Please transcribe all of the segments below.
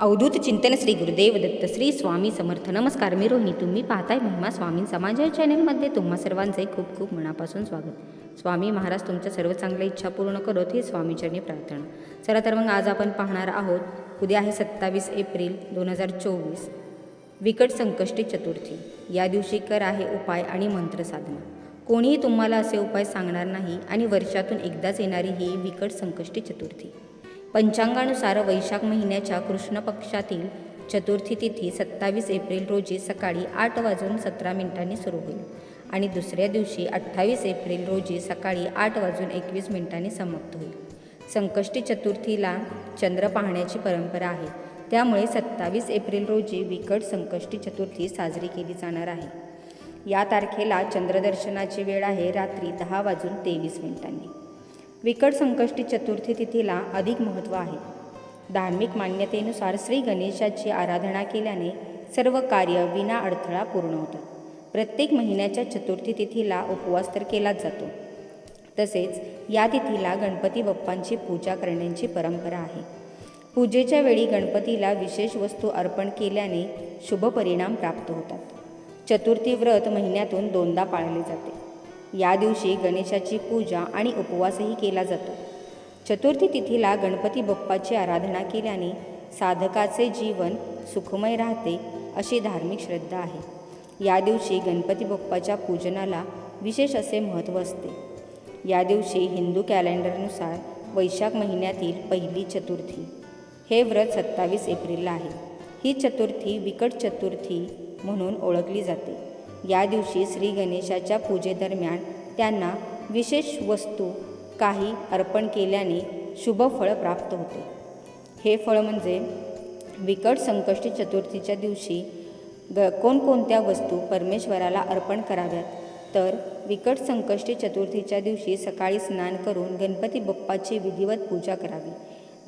अवधूत चिंतन श्री गुरुदेव दत्त श्री स्वामी समर्थ. नमस्कार मी रोहिणी तुम्ही पाहताय महिमा स्वामी समाज या चॅनलमध्ये तुम्हा सर्वांचे खूप खूप मनापासून स्वागत. स्वामी महाराज तुमच्या सर्व चांगल्या इच्छा पूर्ण करत हे स्वामीचरणी प्रार्थना. चला तर मग आज आपण पाहणार आहोत उद्या आहे सत्तावीस एप्रिल दोन हजार चोवीस विकट संकष्टी चतुर्थी. या दिवशी कर आहे उपाय आणि मंत्र साधना. कोणीही तुम्हाला असे उपाय सांगणार नाही आणि वर्षातून एकदाच येणारी ही विकट संकष्टी चतुर्थी. पंचांगानुसार वैशाख महिन्याच्या कृष्ण पक्षातील चतुर्थी तिथी सत्तावीस एप्रिल रोजी सकाळी आठ वाजून सतरा मिनिटांनी सुरू होईल आणि दुसऱ्या दिवशी अठ्ठावीस एप्रिल रोजी सकाळी आठ वाजून एकवीस मिनिटांनी समाप्त होईल. संकष्टी चतुर्थीला चंद्र पाहण्याची परंपरा आहे. त्यामुळे सत्तावीस एप्रिल रोजी विकट संकष्टी चतुर्थी साजरी केली जाणार आहे. या तारखेला चंद्रदर्शनाची वेळ आहे रात्री दहा वाजून तेवीस मिनिटांनी. विकट संकष्टी चतुर्थी तिथीला अधिक महत्त्व आहे. धार्मिक मान्यतेनुसार श्री गणेशाची आराधना केल्याने सर्व कार्य विना अडथळा पूर्ण होतात प्रत्येक महिन्याच्या चतुर्थी तिथीला उपवास तर केलाच जातो. तसेच या तिथीला गणपती बाप्पांची पूजा करण्याची परंपरा आहे. पूजेच्या वेळी गणपतीला विशेष वस्तू अर्पण केल्याने शुभ परिणाम प्राप्त होतात चतुर्थी व्रत महिन्यातून दोनदा पाळले जाते. या दिवशी गणेशाची पूजा आणि उपवासही केला जातो. चतुर्थी तिथीला गणपती बाप्पाची आराधना केल्याने साधकाचे जीवन सुखमय राहते अशी धार्मिक श्रद्धा आहे. या दिवशी गणपती बाप्पाच्या पूजनाला विशेष असे महत्त्व असते. या दिवशी हिंदू कॅलेंडरनुसार वैशाख महिन्यातील पहिली चतुर्थी हे व्रत सत्तावीस एप्रिलला आहे. ही चतुर्थी विकट चतुर्थी म्हणून ओळखली जाते. या दिवशी श्री गणेशाच्या पूजेदरम्यान त्यांना विशेष वस्तू काही अर्पण केल्याने शुभ फळ प्राप्त होते. हे फळ म्हणजे विकट संकष्टी चतुर्थीच्या दिवशी ग कोणकोणत्या वस्तू परमेश्वराला अर्पण कराव्यात? तर विकट संकष्टी चतुर्थीच्या दिवशी सकाळी स्नान करून गणपती बाप्पाची विधिवत पूजा करावी.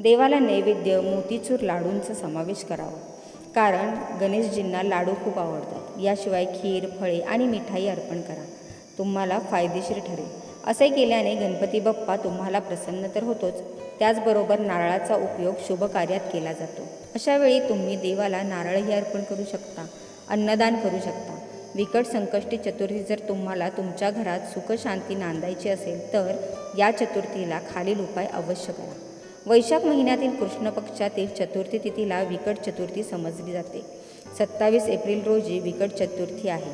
देवाला नैवेद्य मोतीचूर लाडूंचा समावेश करावा. कारण गणेशजींना लाडू खूप आवडतात. याशिवाय खीर फळे आणि मिठाई अर्पण करा. तुम्हाला फायदेशीर ठरेल. असे केल्याने गणपती बाप्पा तुम्हाला प्रसन्न तर होतोच. त्याचबरोबर नारळाचा उपयोग शुभ कार्यात केला जातो. अशावेळी तुम्ही देवाला नारळही अर्पण करू शकता अन्नदान करू शकता. विकट संकष्टी चतुर्थी जर तुम्हाला तुमच्या घरात सुखशांती नांदायची असेल तर या चतुर्थीला खालील उपाय अवश्य करा. वैशाख महिन्यातील कृष्ण पक्षातील चतुर्थी तिथीला विकट चतुर्थी समजली जाते. सत्तावीस एप्रिल रोजी विकट चतुर्थी आहे.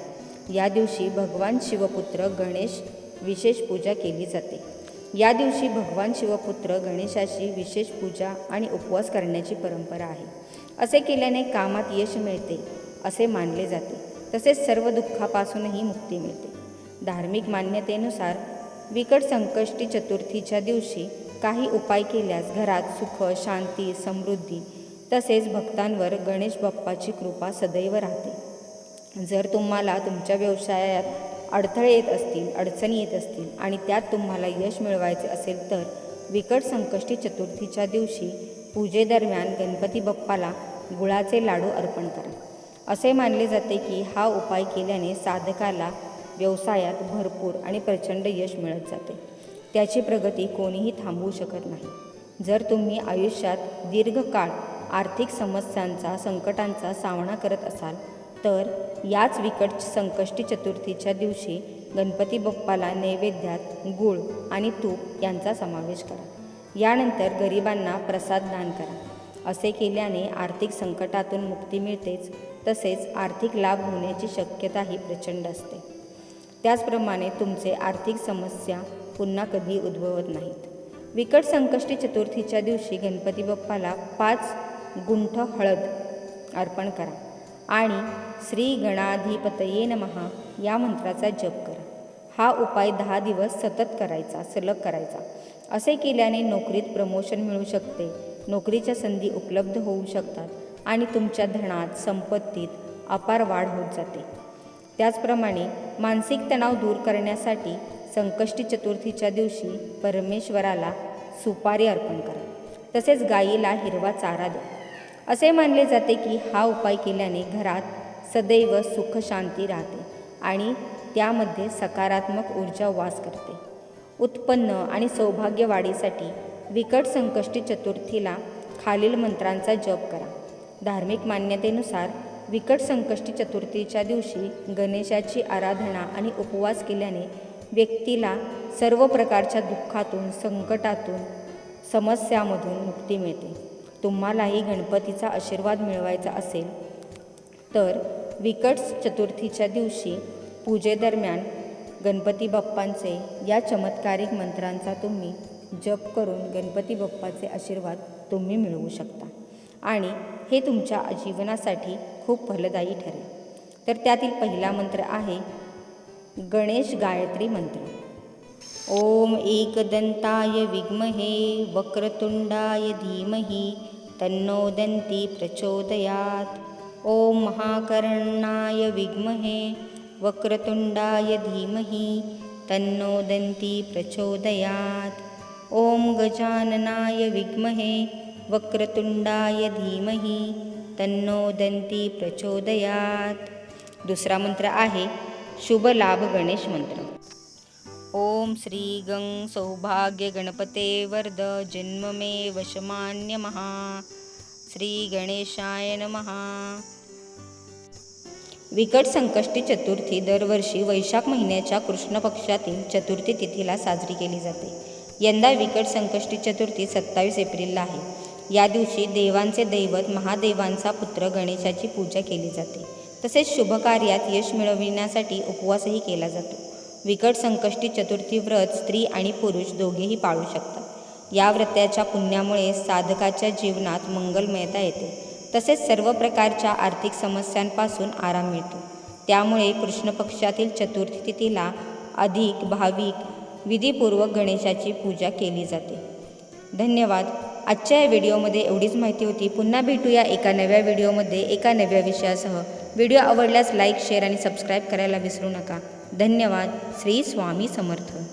या दिवशी भगवान शिवपुत्र गणेश विशेष पूजा केली जाते. या दिवशी भगवान शिवपुत्र गणेशाची विशेष पूजा आणि उपवास करण्याची परंपरा आहे. असे केल्याने कामात यश मिळते असे मानले जाते. तसेच सर्व दुःखापासूनही मुक्ती मिळते. धार्मिक मान्यतेनुसार विकट संकष्टी चतुर्थीच्या दिवशी काही उपाय केल्यास घरात सुख शांती समृद्धी तसेच भक्तांवर गणेश बाप्पाची कृपा सदैव राहते. जर तुम्हाला तुमच्या व्यवसायात अडथळे येत असतील अडचणी येत असतील आणि त्यात तुम्हाला यश मिळवायचे असेल तर विकट संकष्टी चतुर्थीच्या दिवशी पूजेदरम्यान गणपती बाप्पाला गुळाचे लाडू अर्पण करा. असे मानले जाते की हा उपाय केल्याने साधकाला व्यवसायात भरपूर आणि प्रचंड यश मिळत जाते. त्याची प्रगती कोणीही थांबवू शकत नाही. जर तुम्ही आयुष्यात दीर्घकाळ आर्थिक समस्यांचा संकटांचा सामना करत असाल तर याच विकट संकष्टी चतुर्थीच्या दिवशी गणपती बाप्पाला नैवेद्यात गूळ आणि तूप यांचा समावेश करा. यानंतर गरिबांना प्रसाद दान करा. असे केल्याने आर्थिक संकटातून मुक्ती मिळतेच तसेच आर्थिक लाभ होण्याची शक्यताही प्रचंड असते. त्याचप्रमाणे तुमचे आर्थिक समस्या पुन्हा कधी उद्भवत नाहीत. विकट संकष्टी चतुर्थीच्या दिवशी गणपती बाप्पाला पाच गुंठ हळद अर्पण करा आणि श्री गणाधिपतये नमहा या मंत्राचा जप करा. हा उपाय दहा दिवस सतत करायचा सलग करायचा. असे केल्याने नोकरीत प्रमोशन मिळू शकते नोकरीच्या संधी उपलब्ध होऊ शकतात आणि तुमच्या धनात संपत्तीत अपार वाढ होत जाते. त्याचप्रमाणे मानसिक तणाव दूर करण्यासाठी संकष्टी चतुर्थीच्या दिवशी परमेश्वराला सुपारी अर्पण करा. तसेच गायीला हिरवा चारा द्या. असे मानले जाते की हा उपाय केल्याने घरात सदैव सुख शांती राहते आणि त्यामध्ये सकारात्मक ऊर्जा वास करते. उत्पन्न आणि सौभाग्य वाढीसाठी विकट संकष्टी चतुर्थीला खालील मंत्रांचा जप करा. धार्मिक मान्यतेनुसार विकट संकष्टी चतुर्थीच्या दिवशी गणेशाची आराधना आणि उपवास केल्याने व्यक्तीला सर्व प्रकारच्या दुःखातून संकटातून समस्यामधून मुक्ती मिळते. तुम्हालाही गणपतीचा आशीर्वाद मिळवायचा असेल तर विकट चतुर्थीच्या दिवशी पूजेदरम्यान गणपती बाप्पांचे या चमत्कारिक मंत्रांचा तुम्ही जप करून गणपती बाप्पाचे आशीर्वाद तुम्ही मिळवू शकता. आणि हे तुमच्या जीवनासाठी खूप फलदायी ठरेल. तर त्यातील पहिला मंत्र आहे गणेश गायत्री मंत्र. ओम एकदंताय विद्महे वक्रतुंडाय धीमहि तन्नो दंती प्रचोदयात्. ओम महाकर्णाय विद्महे वक्रतुंडाय धीमहि तन्नो दंती प्रचोदयात्. ओम गजाननाय विद्महे वक्रतुंडाय धीमहि तन्नो दंती प्रचोदयात्. दुसरा मंत्र आहे शुभ लाभ गणेश मंत्र. ओम श्री गं सौभाग्य गणपते वरद जन्म मे वशमान्य महा श्री गणेशाय महा विकट संकष्टी चतुर्थी दरवर्षी वैशाख महिन्याच्या कृष्ण पक्षातील चतुर्थी तिथीला साजरी केली जाते. यंदा विकट संकष्टी चतुर्थी सत्तावीस एप्रिलला आहे. या दिवशी देवांचे दैवत महादेवांचा पुत्र गणेशाची पूजा केली जाते. तसेच शुभकार्यात यश मिळविण्यासाठी उपवासही केला जातो. विकट संकष्टी चतुर्थी व्रत स्त्री आणि पुरुष दोघेही पाळू शकतात. या व्रताच्या पुण्यामुळे साधकाच्या जीवनात मंगलमयता येते. तसेच सर्व प्रकारच्या आर्थिक समस्यांपासून आराम मिळतो. त्यामुळे कृष्ण पक्षातील चतुर्थी तिथीला अधिक भाविक विधीपूर्वक गणेशाची पूजा केली जाते. धन्यवाद. आजच्या या व्हिडिओमध्ये एवढीच माहिती होती. पुन्हा भेटूया एका नव्या व्हिडिओमध्ये एका नव्या विषयासह. व्हिडिओ आवडल्यास लाईक शेअर आणि सबस्क्राईब करायला विसरू नका. धन्यवाद. श्री स्वामी समर्थ.